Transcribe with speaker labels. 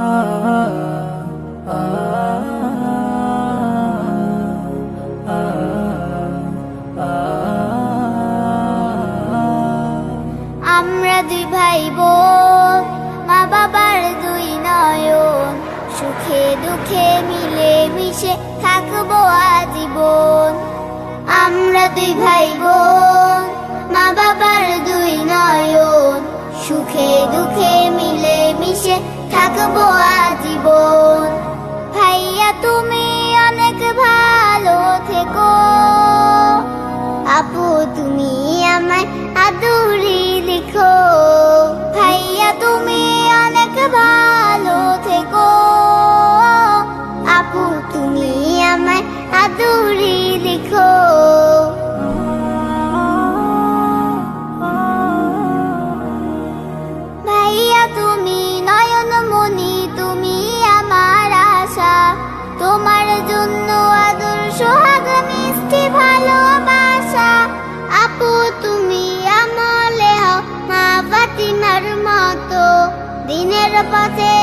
Speaker 1: আমরা দুই ভাই বোন মা বাবার দুই নয়ন, সুখে দুঃখে মিলে মিশে থাকব আজীবন। আমরা দুই ভাই বোন মা বাবার দুই নয়ন, সুখে দুঃখে মিলে মিশে থাকব আজীবন। ভাইয়া, তুমি অনেক ভালো থেকো। আপু, তুমি আমায় আদুরি লিখো। ভাইয়া, তুমি অনেক ভালো থেকো। আপু, তুমি আমায় আদুরি লিখো। মতো দিনের পথে